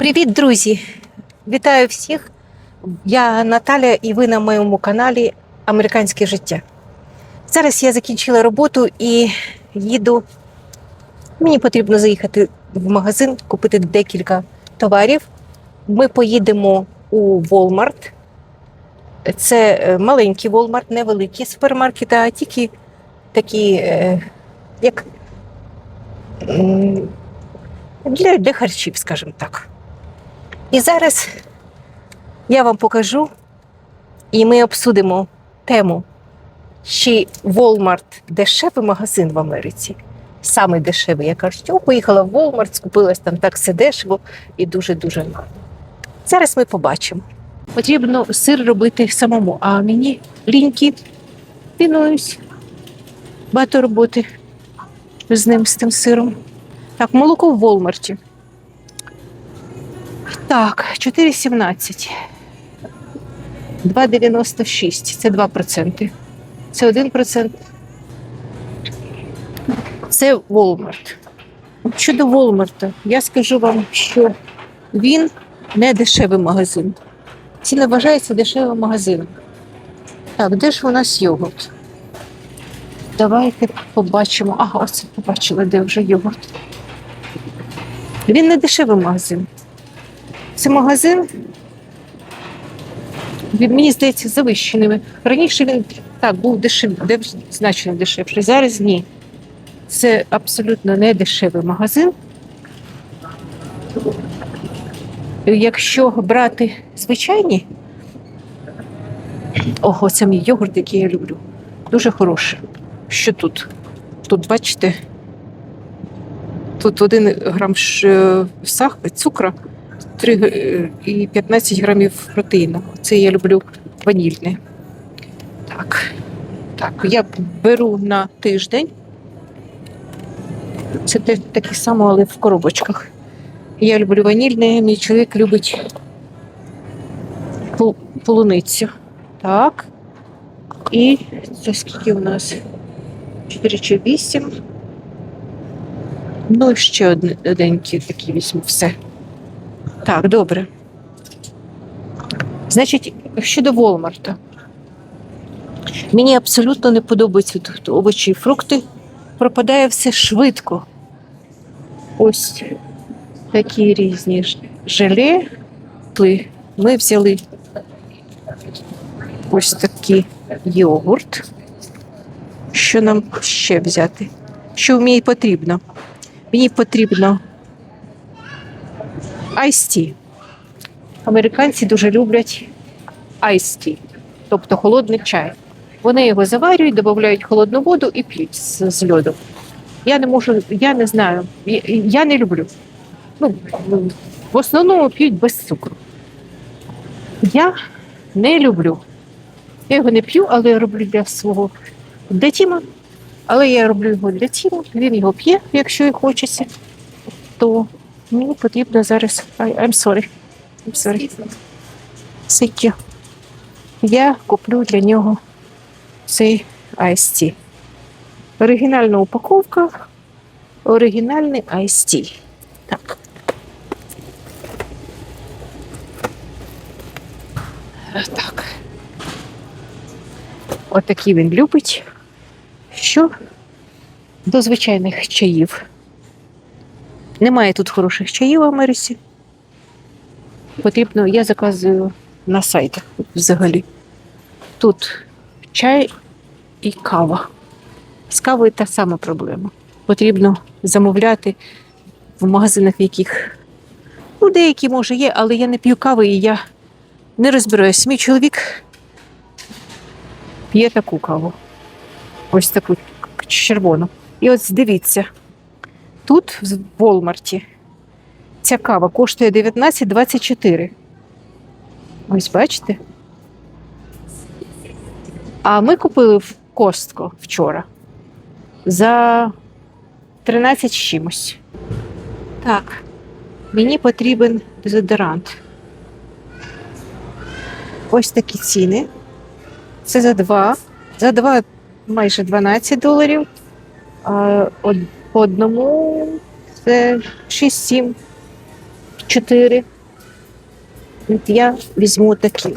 Привіт, друзі! Вітаю всіх! Я Наталя, і ви на моєму каналі Американське життя. Зараз я закінчила роботу і їду. Мені потрібно заїхати в магазин, купити декілька товарів. Ми поїдемо у Walmart. Це е, маленький Walmart, не великі супермаркети, а тільки такі, е, як для, для харчів, скажімо так. І зараз я вам покажу, і ми обсудимо тему, чи Walmart дешевий магазин в Америці. Самий дешевий. Я кажу, о, поїхала в Walmart, скупилась там так все дешево і дуже-дуже гарно. Зараз ми побачимо. Потрібно сир робити самому, а мені ліньки пінуюсь. Багато роботи з ним, з тим сиром. Так, молоко в Волмарті. Так, 4,17. 2,96. Це 2%. Це 1%. Це Walmart. Щодо Walmart, я скажу вам, що він не дешевий магазин. Це не вважається дешевим магазином. Так, де ж у нас йогурт? Давайте побачимо. Ага, оце побачила, де вже йогурт. Він не дешевий магазин. Це магазин, мені здається, завищеними. Раніше він так був дешев, значно дешевший. Зараз ні. Це абсолютно не дешевий магазин. Якщо брати звичайні, ого, це мій йогурт, який я люблю. Дуже хороший. Що тут? Тут, бачите, тут 1 грам ш- сах, цукру 3 і 15 грамів протеїну. Це я люблю ванільне. Так. Так, я беру на тиждень. Це таке саме, але в коробочках. Я люблю ванільне, мій чоловік любить полуницю. Так. І це скільки у нас? 4 чи 8. Ну, ще одненький такий візьму все. Так, добре. Значить, щодо Волмарта. Мені абсолютно не подобаються тут овочі і фрукти. Пропадає все швидко. Ось такі різні желе. Ми взяли ось такий йогурт. Що нам ще взяти? Що мені потрібно? Мені потрібно айсті. Американці дуже люблять айсті, тобто холодний чай. Вони його заварюють, додають холодну воду і п'ють з, з льодом. Я не можу, я не знаю, я, я не люблю. Ну, в основному п'ють без цукру. Я не люблю. Я його не п'ю, але я роблю для свого для Тіма. Але я роблю його для Тіма. Він його п'є, якщо і хочеться. То мені потрібно зараз. I, I'm sorry. I'm sorry. Сики. Я куплю для нього цей Tea. Оригінальна упаковка. Оригінальний Tea. Так. Так. Отакий він любить. Що до звичайних чаїв. Немає тут хороших чаїв в Америці. Потрібно, я заказую на сайтах взагалі. Тут чай і кава. З кавою та сама проблема. Потрібно замовляти в магазинах, в яких ну, деякі може є, але я не п'ю кави і я не розбираюсь. Мій чоловік п'є таку каву. Ось таку червону. І от дивіться, тут в Волмарті ця кава коштує 19,24. Ось бачите? А ми купили в Костко вчора за 13 з чимось. Так, мені потрібен дезодорант. Ось такі ціни. Це за два. За два майже 12 доларів. По одному це 6-7. чотири. От я візьму такі.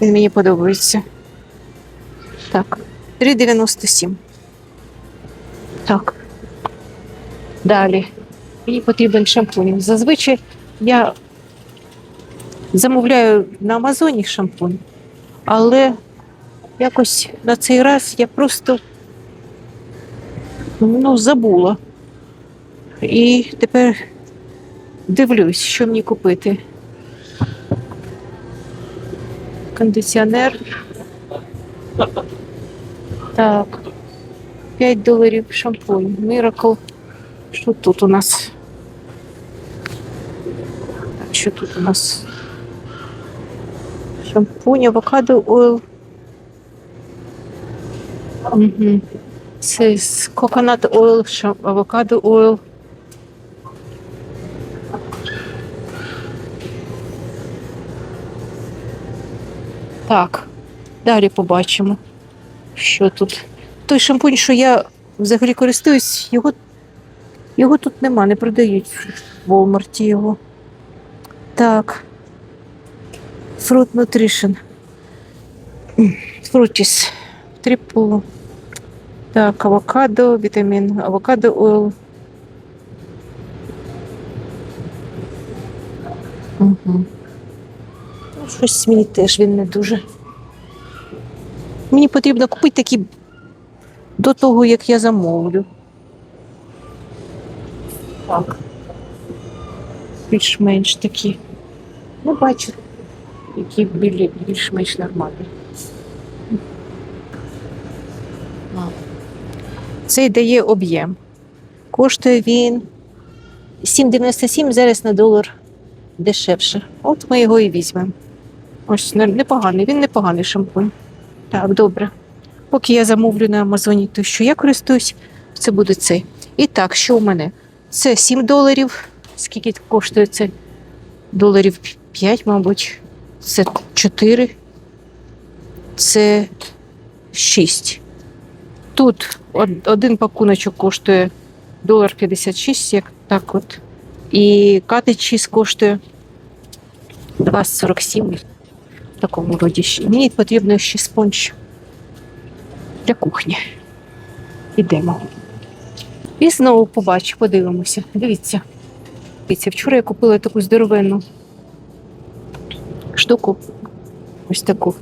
Він мені подобається. Так, 3,97. Так. Далі. Мені потрібен шампунь. Зазвичай я замовляю на Амазоні шампунь, але якось на цей раз я просто ну, забула. І тепер дивлюсь, що мені купити. Кондиціонер. Так. 5 доларів шампунь. Miracle. Що тут у нас? Так, що тут у нас? Шампунь, авокадо ойл. Угу. Це з coconut oil, авокадо oil. Так, далі побачимо, що тут. Той шампунь, що я взагалі користуюсь, його, його тут нема, не продають в Walmart його. Так. Fruit Nutrition. Fruities. Трипл. Так, авокадо, вітамін, авокадо ойл. Угу. Ну, щось мені теж він не дуже. Мені потрібно купити такі до того, як я замовлю. Так. Більш-менш такі. Ну, бачу, які білі- більш-менш нормальні. Це дає об'єм. Коштує він 7,97 зараз на долар дешевше. От ми його і візьмемо. Ось непоганий, він непоганий шампунь. Так, добре. Поки я замовлю на Амазоні, то що я користуюсь, це буде цей. І так, що у мене? Це 7 доларів. Скільки коштує це? Доларів 5, мабуть. Це 4. Це 6. Тут один пакуночок коштує долар 56, як так от. І чіз коштує 2,47 в такому роді. Мені потрібно ще спонж для кухні. Ідемо. І знову побачу, подивимося. Дивіться. Дивіться, вчора я купила таку здоровенну штуку. Ось таку.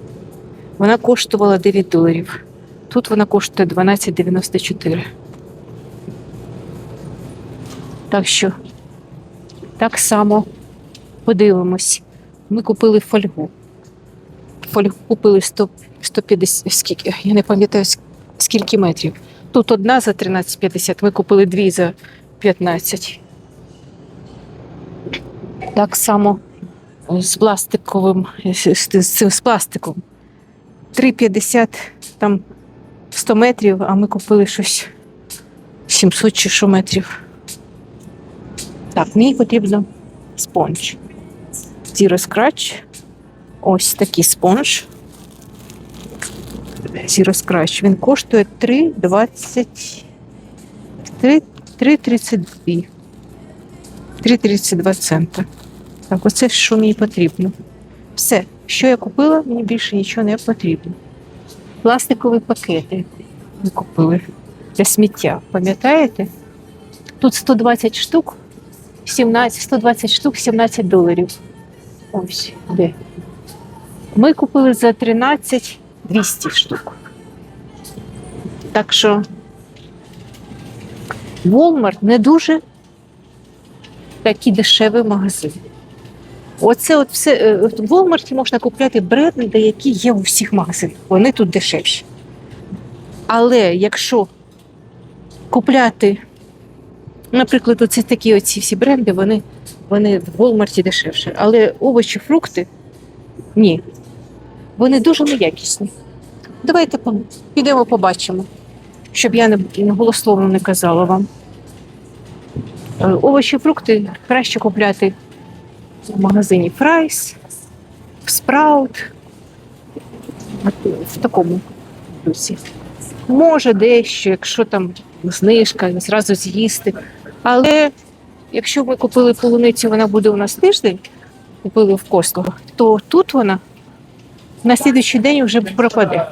Вона коштувала 9 доларів. Тут вона коштує 12,94. Так що так само подивимось. Ми купили фольгу. Фольгу купили 100, 150, скільки, я не пам'ятаю, скільки метрів. Тут одна за 13,50, ми купили дві за 15. Так само з пластиковим, з, з, з, пластиком. 3,50 там 100 метрів, а ми купили щось 700 чи що метрів. Так, мені потрібно спонж. Zero Scratch. Ось такий спонж. Zero Scratch. Він коштує 3,20. 3,32. 3,32 цента. Так, оце що мені потрібно. Все, що я купила, мені більше нічого не потрібно. Пластикові пакети ми купили для сміття. Пам'ятаєте? Тут 120 штук, 17, 120 штук, 17 доларів. Ось де. Ми купили за 13 200 штук. Так що Walmart не дуже такий дешевий магазин. Оце от все е, в Walmart можна купляти бренди, які є у всіх магазинах. Вони тут дешевші. Але якщо купляти, наприклад, оці такі оці всі бренди, вони, вони в Walmart дешевше. Але овочі, фрукти ні. Вони дуже неякісні. Давайте підемо побачимо, щоб я не, не голословно не казала вам. Е, Овочі, фрукти краще купляти в магазині Фрайс, в Спраут, в такому дусі. Може дещо, якщо там знижка, зразу з'їсти. Але якщо ми купили полуницю, вона буде у нас тиждень, купили в Костко, то тут вона на слідуючий день вже пропаде.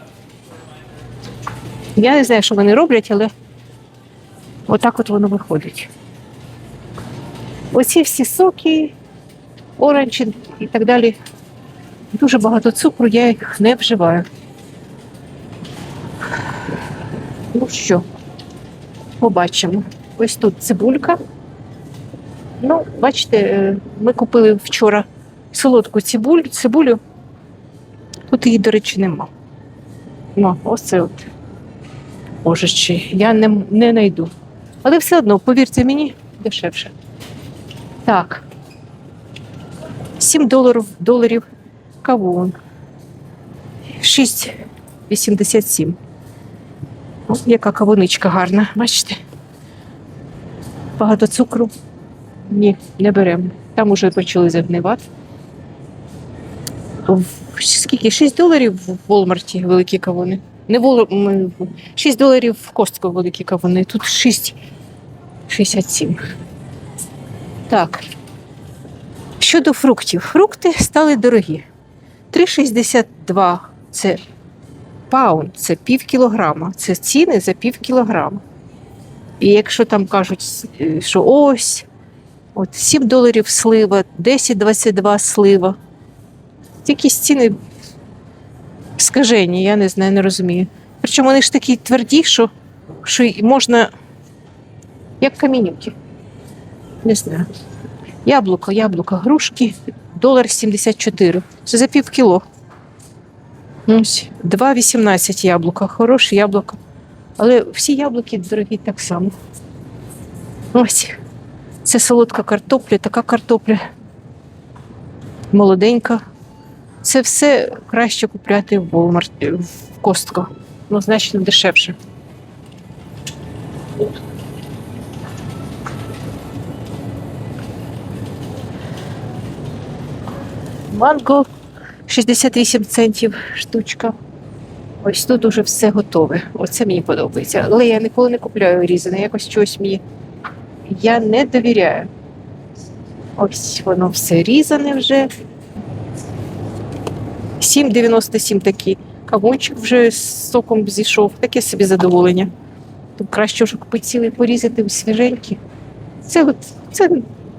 Я не знаю, що вони роблять, але отак от воно виходить. Оці всі соки, оранжі і так далі. Дуже багато цукру, я їх не вживаю. Ну що, побачимо. Ось тут цибулька. Ну, бачите, е, ми купили вчора солодку цибулю, цибулю. Тут її, до речі, нема. Ну, ось це от. Боже, чи я не, не знайду. Але все одно, повірте мені, дешевше. Так. 7 доларів, доларів кавун. 6,87. О, яка кавуничка гарна, бачите? Багато цукру. Ні, не беремо. Там уже почали загнивати. Скільки? 6 доларів в Волмарті великі кавуни. Не Вол... 6 доларів в Костко великі кавуни. Тут 6,67. Так. Щодо фруктів. Фрукти стали дорогі. 3,62 це паунд, це пів кілограма. Це ціни за пів кілограма. І якщо там кажуть, е, що ось, от 7 доларів слива, 10-22 слива. Якісь ціни скажені, я не знаю, не розумію. Причому вони ж такі тверді, що, що можна, як камінюки. Не знаю. Яблуко, яблуко, грушки, долар 74. Це за пів кіло. 2,18 яблука. Хороше яблуко. Але всі яблуки дорогі так само. Ось. Це солодка картопля, така картопля. Молоденька. Це все краще купляти в Walmart, в Костко. Ну, значно дешевше. Манго 68 центів штучка. Ось тут уже все готове. Оце мені подобається. Але я ніколи не купляю різане. Якось щось мені. Я не довіряю. Ось воно все різане вже. 7,97 такий. Кавунчик вже з соком зійшов. Таке собі задоволення. Тут краще вже купити цілий порізати свіженькі. Це, от, це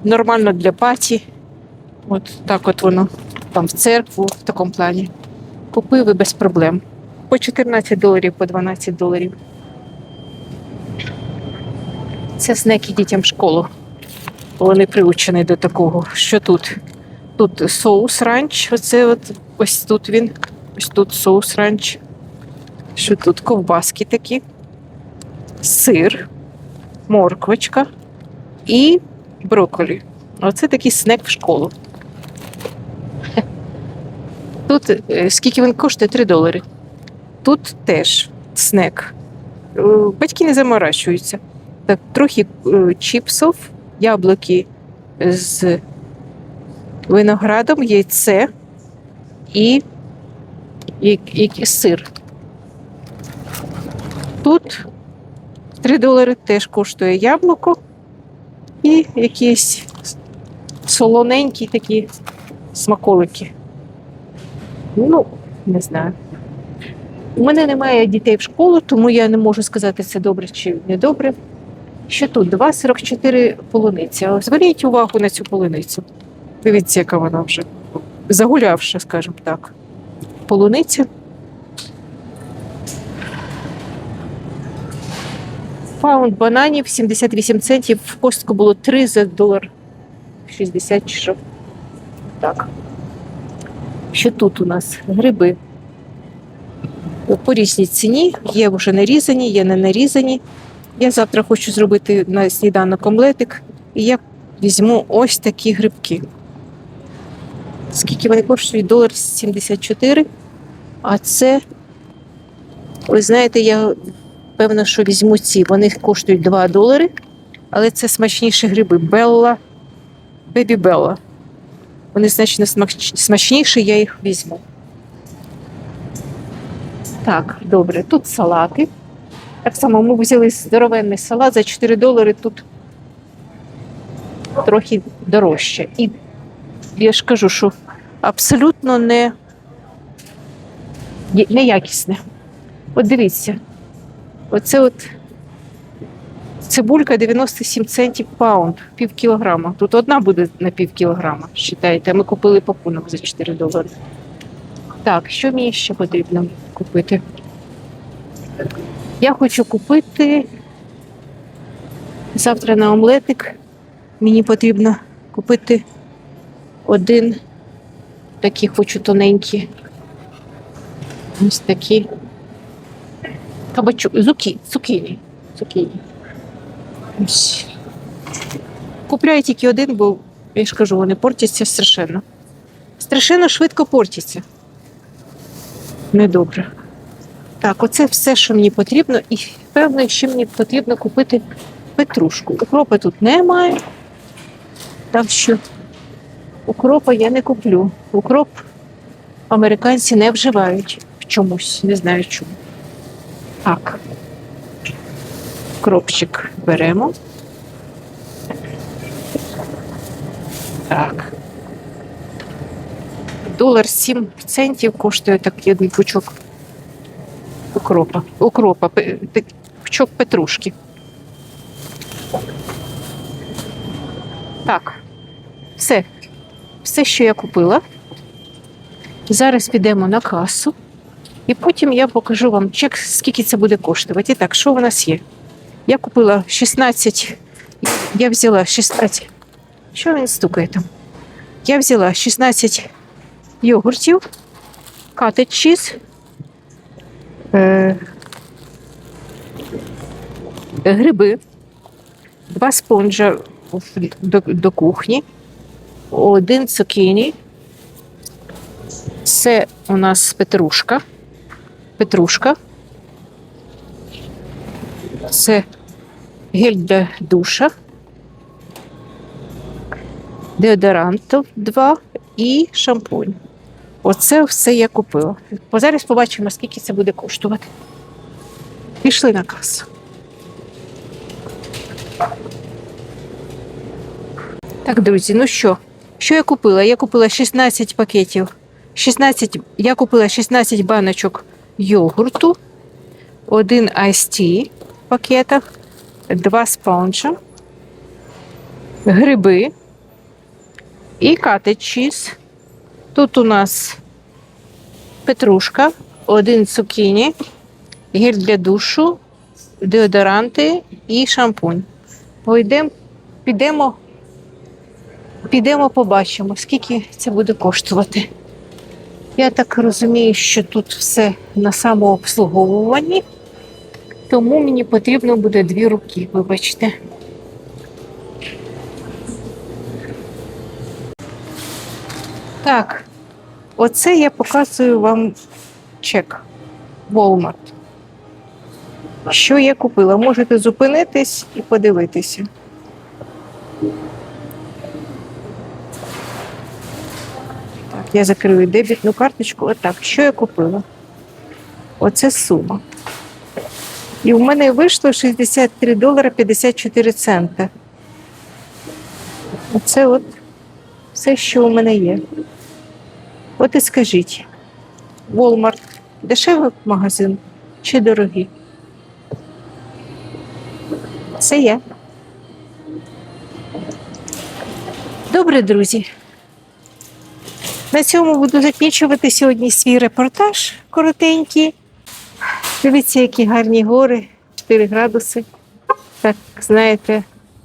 нормально для паті. От так от воно там в церкву в такому плані. Купив і без проблем. По 14 доларів, по 12 доларів. Це снеки дітям в школу. Вони приучені до такого. Що тут? Тут соус ранч. Оце от ось тут він. Ось тут соус ранч. Що тут? Ковбаски такі. Сир, морквочка і брокколі. Оце такий снек в школу. Тут е, скільки він коштує? 3 долари. Тут теж снек. Е, Батьки не заморачуються. Так, трохи е, чіпсов, яблуки з виноградом, яйце і, і, і сир. Тут 3 долари теж коштує яблуко і якісь солоненькі такі смаколики. Ну, не знаю. У мене немає дітей в школу, тому я не можу сказати, це добре чи не добре. Що тут? 2,44 полуниця. Зверніть увагу на цю полуницю. Дивіться, яка вона вже загулявша, скажімо так. Полуниця. Паунд бананів 78 центів. В костку було 3 за долар 60 чи що. Так. Що тут у нас? Гриби. По різній ціні. Є вже нарізані, є не нарізані. Я завтра хочу зробити на сніданок омлетик. І я візьму ось такі грибки. Скільки вони коштують? Долар 74. А це, ви знаєте, я певна, що візьму ці. Вони коштують 2 долари, але це смачніші гриби. Белла, Бебі Белла. Вони значно смач- смачніші, я їх візьму. Так, добре, тут салати. Так само ми взяли здоровенний салат за 4 долари. Тут трохи дорожче. І я ж кажу, що абсолютно не, неякісне. От дивіться, оце от цибулька 97 центів паунд, пів кілограма. Тут одна буде на пів кілограма, вважайте. Ми купили пакунок за 4 долари. Так, що мені ще потрібно купити? Я хочу купити завтра на омлетик. Мені потрібно купити один такий хочу тоненький. Ось такі. Кабачу, зукі, цукіні. Цукіні. Купляю тільки один, бо я ж кажу, вони портяться страшенно. Страшенно швидко портяться. Недобре. Так, оце все, що мені потрібно, і певно, ще мені потрібно купити петрушку. Укропа тут немає. Так що укропа я не куплю. Укроп американці не вживають в чомусь, не знаю чому. Так. Кропчик беремо. Так. Долар 7 центів коштує такий один пучок укропа. Укропа, пучок петрушки. Так, все. Все, що я купила. Зараз підемо на касу. І потім я покажу вам чек, скільки це буде коштувати. І так, що у нас є? Я купила 16, я взяла 16. Що він стукає там? Я взяла 16 йогуртів, катет чіз, гриби, два спонжа до, до кухні, один цукіні. Це у нас петрушка. Петрушка. Це гель для душа. Деодорантів 2 і шампунь. Оце все я купила. Зараз побачимо, скільки це буде коштувати. Пішли на касу. Так, друзі, ну що? Що я купила? Я купила 16 пакетів. 16, я купила 16 баночок йогурту, один Tea в пакетах, два спонжа, гриби і катет чіз. Тут у нас петрушка, один цукіні, гель для душу, деодоранти і шампунь. Пойдемо, підемо, підемо, побачимо, скільки це буде коштувати. Я так розумію, що тут все на самообслуговуванні, тому мені потрібно буде дві руки, вибачте. Так, оце я показую вам чек Walmart. Що я купила? Можете зупинитись і подивитися. Так, я закрию дебітну карточку. Отак. Що я купила? Оце сума. І в мене вийшло 63 долара 54 цента. Оце от все, що у мене є. От і скажіть, Walmart дешевий магазин чи дорогий? Це я. Добре, друзі. На цьому буду закінчувати сьогодні свій репортаж коротенький. Дивіться, які гарні гори, 4 градуси. Так, знаєте,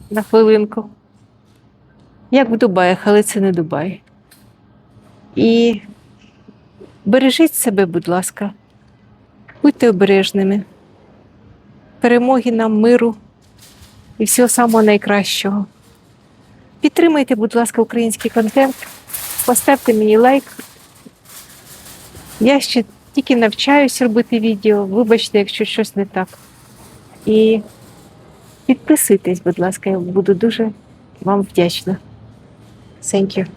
на хвилинку. Як в Дубаях, але це не Дубай. І бережіть себе, будь ласка, будьте обережними. Перемоги нам, миру і всього самого найкращого. Підтримайте, будь ласка, український контент, поставте мені лайк. Я ще тільки навчаюсь робити відео. Вибачте, якщо щось не так. І підписуйтесь, будь ласка, я буду дуже вам вдячна. Thank you.